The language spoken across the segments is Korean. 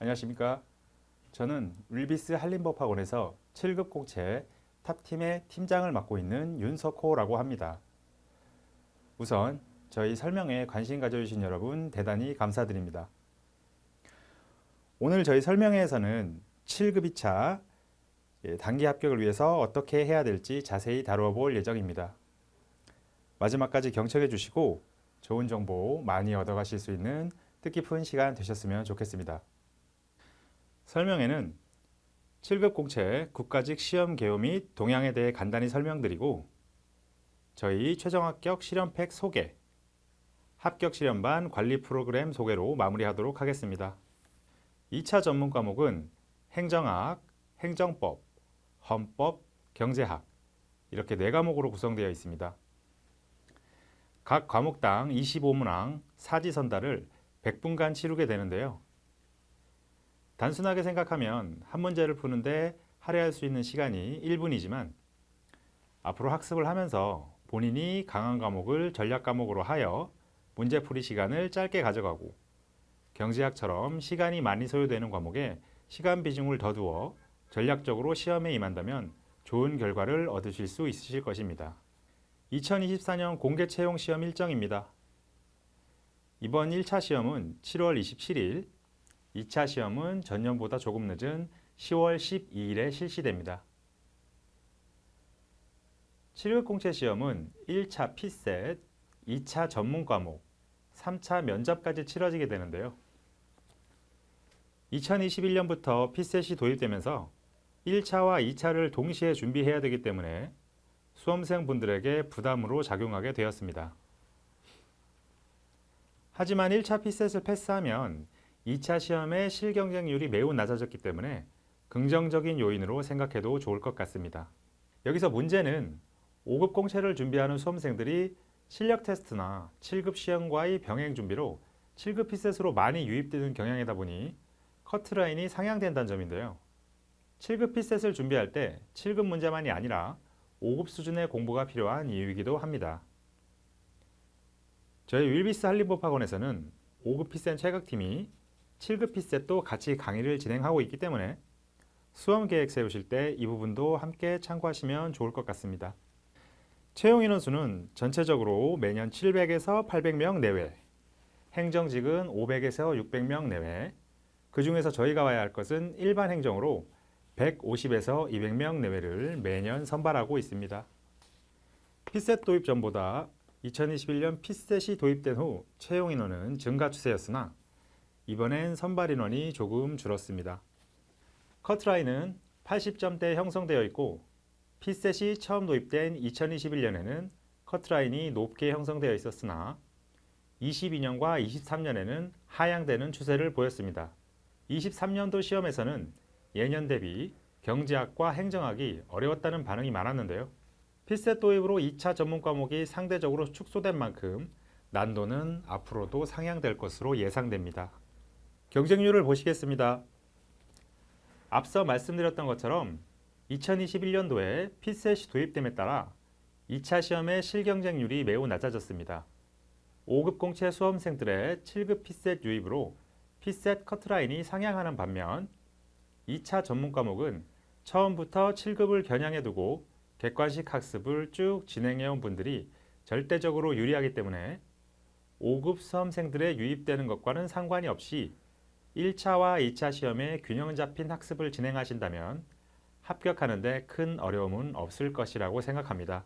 안녕하십니까. 저는 윌비스 한림법학원에서 7급 공채 탑팀의 팀장을 맡고 있는 윤석호라고 합니다. 우선 저희 설명에 관심 가져주신 여러분 대단히 감사드립니다. 오늘 저희 설명회에서는 7급 2차 예, 단기 합격을 위해서 어떻게 해야 될지 자세히 다루어 볼 예정입니다. 마지막까지 경청해 주시고 좋은 정보 많이 얻어가실 수 있는 뜻깊은 시간 되셨으면 좋겠습니다. 설명에는 7급 공채 국가직 시험 개요 및 동향에 대해 간단히 설명드리고 저희 최종 합격 실험팩 소개, 합격 실험반 관리 프로그램 소개로 마무리하도록 하겠습니다. 2차 전문 과목은 행정학, 행정법, 헌법, 경제학 이렇게 네 과목으로 구성되어 있습니다. 각 과목당 25문항 사지 선다를 100분간 치르게 되는데요. 단순하게 생각하면 한 문제를 푸는데 할애할 수 있는 시간이 1분이지만 앞으로 학습을 하면서 본인이 강한 과목을 전략 과목으로 하여 문제풀이 시간을 짧게 가져가고 경제학처럼 시간이 많이 소요되는 과목에 시간 비중을 더 두어 전략적으로 시험에 임한다면 좋은 결과를 얻으실 수 있으실 것입니다. 2024년 공개 채용 시험 일정입니다. 이번 1차 시험은 7월 27일, 2차 시험은 전년보다 조금 늦은 10월 12일에 실시됩니다. 7급 공채 시험은 1차 피셋, 2차 전문 과목, 3차 면접까지 치러지게 되는데요. 2021년부터 피셋이 도입되면서 1차와 2차를 동시에 준비해야 되기 때문에 수험생분들에게 부담으로 작용하게 되었습니다. 하지만 1차 피셋을 패스하면 2차 시험의 실경쟁률이 매우 낮아졌기 때문에 긍정적인 요인으로 생각해도 좋을 것 같습니다. 여기서 문제는 5급 공채를 준비하는 수험생들이 실력 테스트나 7급 시험과의 병행 준비로 7급 피셋으로 많이 유입되는 경향이다 보니 커트라인이 상향된다는 점인데요. 7급 피셋을 준비할 때 7급 문제만이 아니라 5급 수준의 공부가 필요한 이유이기도 합니다. 저희 윌비스 한림법학원에서는 5급 피셋 최각팀이 7급 피셋도 같이 강의를 진행하고 있기 때문에 수험 계획 세우실 때 이 부분도 함께 참고하시면 좋을 것 같습니다. 채용 인원수는 전체적으로 매년 700에서 800명 내외, 행정직은 500에서 600명 내외, 그 중에서 저희가 와야 할 것은 일반 행정으로 150에서 200명 내외를 매년 선발하고 있습니다. 피셋 도입 전보다 2021년 피셋이 도입된 후 채용 인원은 증가 추세였으나 이번엔 선발 인원이 조금 줄었습니다. 커트라인은 80점대 형성되어 있고 피셋이 처음 도입된 2021년에는 커트라인이 높게 형성되어 있었으나 22년과 23년에는 하향되는 추세를 보였습니다. 23년도 시험에서는 예년 대비 경제학과 행정학이 어려웠다는 반응이 많았는데요. 필셋 도입으로 2차 전문 과목이 상대적으로 축소된 만큼 난도는 앞으로도 상향될 것으로 예상됩니다. 경쟁률을 보시겠습니다. 앞서 말씀드렸던 것처럼 2021년도에 필셋이 도입됨에 따라 2차 시험의 실경쟁률이 매우 낮아졌습니다. 5급 공채 수험생들의 7급 피셋 유입으로 피셋 커트라인이 상향하는 반면 2차 전문 과목은 처음부터 7급을 겨냥해 두고 객관식 학습을 쭉 진행해 온 분들이 절대적으로 유리하기 때문에 5급 수험생들의 유입되는 것과는 상관이 없이 1차와 2차 시험에 균형 잡힌 학습을 진행하신다면 합격하는데 큰 어려움은 없을 것이라고 생각합니다.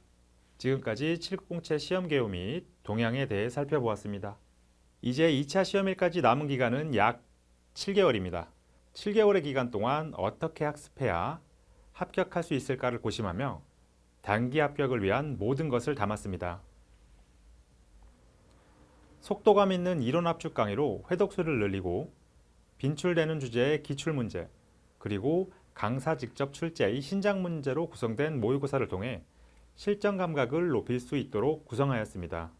지금까지 7급 공채 시험 개요 및 동향에 대해 살펴보았습니다. 이제 2차 시험일까지 남은 기간은 약 7개월입니다. 7개월의 기간 동안 어떻게 학습해야 합격할 수 있을까를 고심하며 단기 합격을 위한 모든 것을 담았습니다. 속도감 있는 이론 압축 강의로 회독수를 늘리고 빈출되는 주제의 기출 문제 그리고 강사 직접 출제의 신작 문제로 구성된 모의고사를 통해 실전 감각을 높일 수 있도록 구성하였습니다.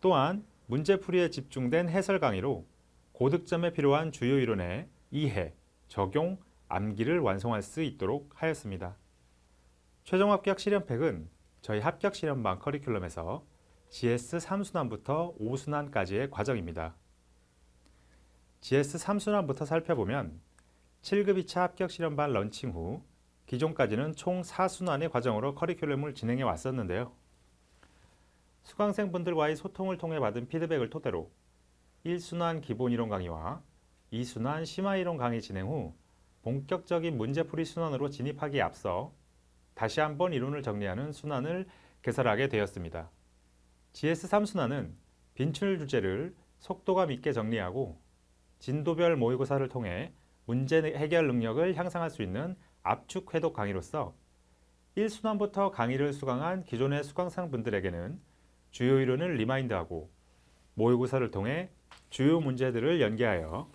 또한 문제풀이에 집중된 해설 강의로 고득점에 필요한 주요 이론의 이해, 적용, 암기를 완성할 수 있도록 하였습니다. 최종 합격 실험팩은 저희 합격 실험반 커리큘럼에서 GS 3순환부터 5순환까지의 과정입니다. GS 3순환부터 살펴보면 7급 2차 합격 실험반 런칭 후 기존까지는 총 4순환의 과정으로 커리큘럼을 진행해 왔었는데요. 수강생분들과의 소통을 통해 받은 피드백을 토대로 1순환 기본 이론 강의와 2순환 심화 이론 강의 진행 후 본격적인 문제풀이 순환으로 진입하기에 앞서 다시 한번 이론을 정리하는 순환을 개설하게 되었습니다. GS3 순환은 빈출 주제를 속도감 있게 정리하고 진도별 모의고사를 통해 문제 해결 능력을 향상할 수 있는 압축 회독 강의로서 1순환부터 강의를 수강한 기존의 수강생 분들에게는 주요 이론을 리마인드하고 모의고사를 통해 주요 문제들을 연계하여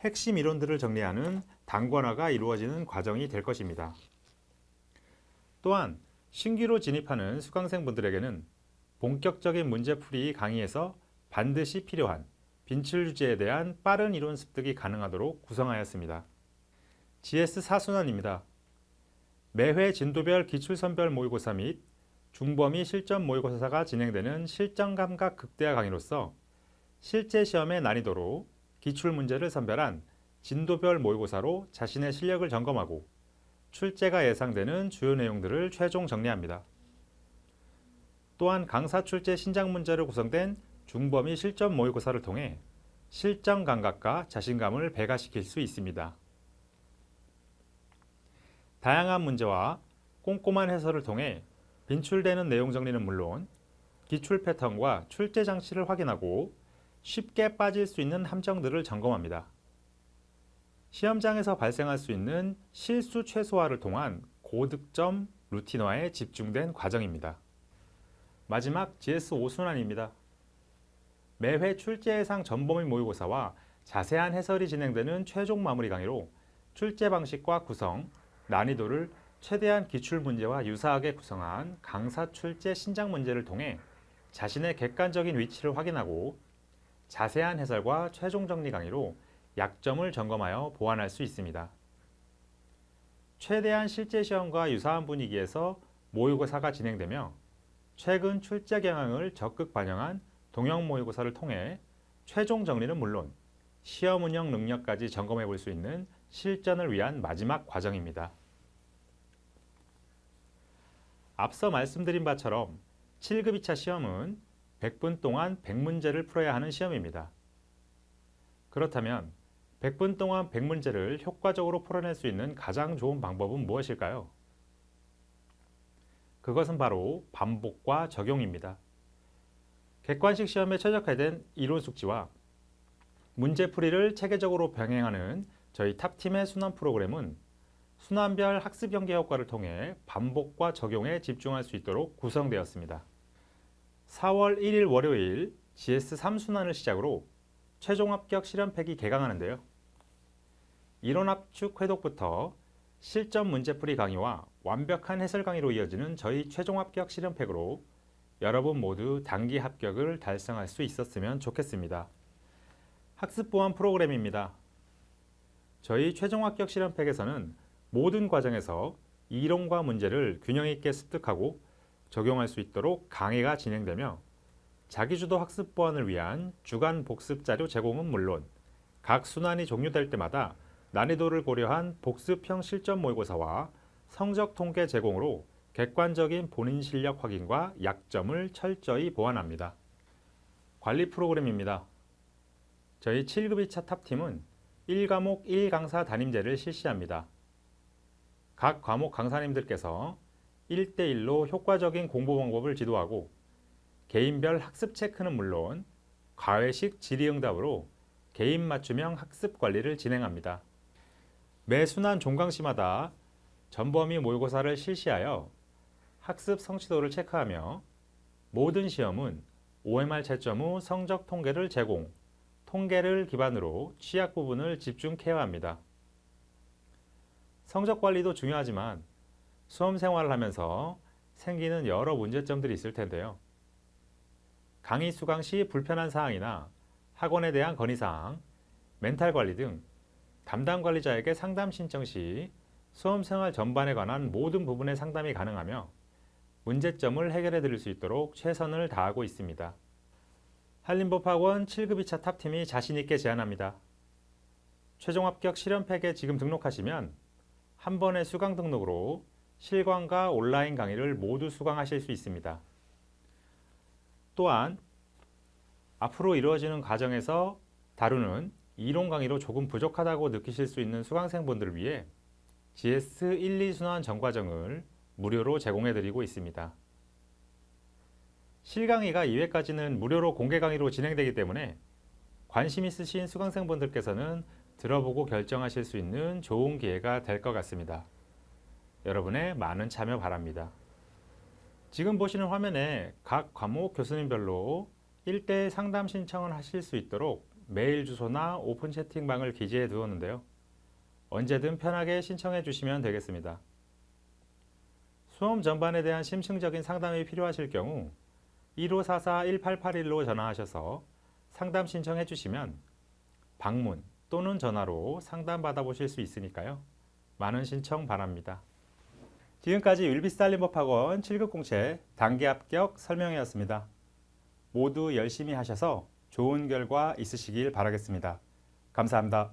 핵심 이론들을 정리하는 단권화가 이루어지는 과정이 될 것입니다. 또한 신규로 진입하는 수강생분들에게는 본격적인 문제풀이 강의에서 반드시 필요한 빈출 주제에 대한 빠른 이론 습득이 가능하도록 구성하였습니다. GS 4순환입니다. 매회 진도별 기출선별 모의고사 및 중범위 실전 모의고사가 진행되는 실전 감각 극대화 강의로서 실제 시험의 난이도로 기출 문제를 선별한 진도별 모의고사로 자신의 실력을 점검하고 출제가 예상되는 주요 내용들을 최종 정리합니다. 또한 강사 출제 신작 문제로 구성된 중범위 실전 모의고사를 통해 실전 감각과 자신감을 배가시킬 수 있습니다. 다양한 문제와 꼼꼼한 해설을 통해 빈출되는 내용 정리는 물론 기출 패턴과 출제 장치를 확인하고 쉽게 빠질 수 있는 함정들을 점검합니다. 시험장에서 발생할 수 있는 실수 최소화를 통한 고득점 루틴화에 집중된 과정입니다. 마지막 GS 5순환입니다. 매회 출제 예상 전범위 모의고사와 자세한 해설이 진행되는 최종 마무리 강의로 출제 방식과 구성, 난이도를 최대한 기출 문제와 유사하게 구성한 강사 출제 신작 문제를 통해 자신의 객관적인 위치를 확인하고 자세한 해설과 최종 정리 강의로 약점을 점검하여 보완할 수 있습니다. 최대한 실제 시험과 유사한 분위기에서 모의고사가 진행되며 최근 출제 경향을 적극 반영한 동형 모의고사를 통해 최종 정리는 물론 시험 운영 능력까지 점검해 볼 수 있는 실전을 위한 마지막 과정입니다. 앞서 말씀드린 바처럼 7급 2차 시험은 100분 동안 100문제를 풀어야 하는 시험입니다. 그렇다면 100분 동안 100문제를 효과적으로 풀어낼 수 있는 가장 좋은 방법은 무엇일까요? 그것은 바로 반복과 적용입니다. 객관식 시험에 최적화된 이론 숙지와 문제풀이를 체계적으로 병행하는 저희 탑팀의 순환 프로그램은 순환별 학습 연계 효과를 통해 반복과 적용에 집중할 수 있도록 구성되었습니다. 4월 1일 월요일 GS 3 순환을 시작으로 최종 합격 실험팩이 개강하는데요. 이론 압축 회독부터 실전 문제풀이 강의와 완벽한 해설 강의로 이어지는 저희 최종 합격 실험팩으로 여러분 모두 단기 합격을 달성할 수 있었으면 좋겠습니다. 학습 보완 프로그램입니다. 저희 최종 합격 실험팩에서는 모든 과정에서 이론과 문제를 균형 있게 습득하고 적용할 수 있도록 강의가 진행되며 자기주도 학습 보완을 위한 주간 복습 자료 제공은 물론 각 순환이 종료될 때마다 난이도를 고려한 복습형 실전 모의고사와 성적 통계 제공으로 객관적인 본인 실력 확인과 약점을 철저히 보완합니다. 관리 프로그램입니다. 저희 7급 2차 탑팀은 1과목 1강사 담임제를 실시합니다. 각 과목 강사님들께서 1대1로 효과적인 공부 방법을 지도하고 개인별 학습 체크는 물론 과외식 질의응답으로 개인 맞춤형 학습 관리를 진행합니다. 매 순환 종강시마다 전범위 모의고사를 실시하여 학습 성취도를 체크하며 모든 시험은 OMR 채점 후 성적 통계를 제공, 통계를 기반으로 취약 부분을 집중 케어합니다. 성적 관리도 중요하지만 수험 생활을 하면서 생기는 여러 문제점들이 있을 텐데요. 강의 수강 시 불편한 사항이나 학원에 대한 건의사항, 멘탈 관리 등 담당 관리자에게 상담 신청 시 수험 생활 전반에 관한 모든 부분의 상담이 가능하며 문제점을 해결해 드릴 수 있도록 최선을 다하고 있습니다. 한림법학원 7급 2차 탑팀이 자신있게 제안합니다. 최종 합격 실현팩에 지금 등록하시면 한 번의 수강 등록으로 실광과 온라인 강의를 모두 수강하실 수 있습니다. 또한 앞으로 이루어지는 과정에서 다루는 이론 강의로 조금 부족하다고 느끼실 수 있는 수강생분들을 위해 GS 1, 2순환 전과정을 무료로 제공해 드리고 있습니다. 실강의가 2회까지는 무료로 공개 강의로 진행되기 때문에 관심 있으신 수강생분들께서는 들어보고 결정하실 수 있는 좋은 기회가 될 것 같습니다. 여러분의 많은 참여 바랍니다. 지금 보시는 화면에 각 과목 교수님별로 1대 상담 신청을 하실 수 있도록 메일 주소나 오픈 채팅방을 기재해 두었는데요. 언제든 편하게 신청해 주시면 되겠습니다. 수험 전반에 대한 심층적인 상담이 필요하실 경우 1544-1881로 전화하셔서 상담 신청해 주시면 방문 또는 전화로 상담 받아보실 수 있으니까요. 많은 신청 바랍니다. 지금까지 윌비스탈린법학원 7급 공채 단기 합격 설명회였습니다. 모두 열심히 하셔서 좋은 결과 있으시길 바라겠습니다. 감사합니다.